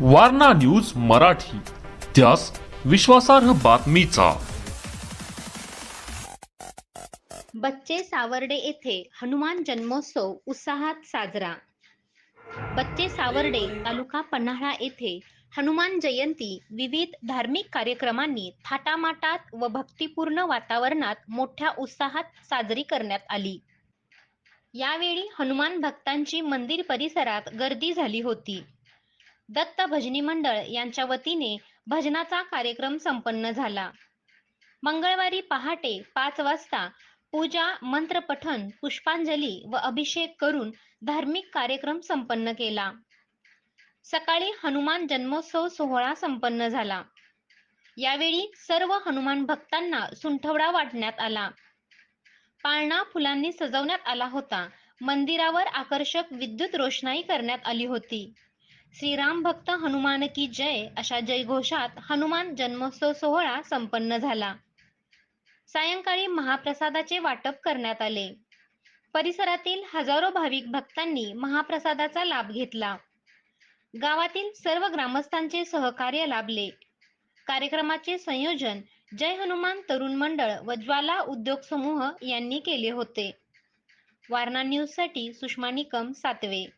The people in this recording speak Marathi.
वारणा न्यूज मराठी. त्यास विश्वासार्ह बातमीचा. बच्चे सावर्डे येथे हनुमान जन्मोत्सव उत्साहात साजरा. बच्चे सावर्डे तालुका पन्हाळा येथे हनुमान जयंती विविध धार्मिक कार्यक्रमांनी थाटामाटात व भक्तिपूर्ण वातावरणात मोठ्या उत्साहात साजरी करण्यात आली. यावेळी हनुमान भक्तांची मंदिर परिसरात गर्दी झाली होती. दत्त भजनी मंडळ यांच्या वतीने भजनाचा कार्यक्रम संपन्न झाला. मंगळवारी पहाटे पाच वाजता पूजा मंत्रपठण पुष्पांजली व अभिषेक करून धार्मिक कार्यक्रम संपन्न केला. सकाळी हनुमान जन्मोत्सव सोहळा संपन्न झाला. यावेळी सर्व हनुमान भक्तांना सुंठवडा वाटण्यात आला. पाळणा फुलांनी सजवण्यात आला होता. मंदिरावर आकर्षक विद्युत रोषणाई करण्यात आली होती. श्रीराम भक्त हनुमान की जय अशा जयघोषात हनुमान जन्मोत्सव सोहळा संपन्न झाला. सायंकाळी महाप्रसादाचे वाटप करण्यात आले. परिसरातील हजारो भाविक भक्तांनी महाप्रसादाचा लाभ घेतला. गावातील सर्व ग्रामस्थांचे सहकार्य लाभले. कार्यक्रमाचे संयोजन जय हनुमान तरुण मंडळ व ज्वाला उद्योग समूह यांनी केले होते. वारणा न्यूजसाठी सुषमा निकम सातवे.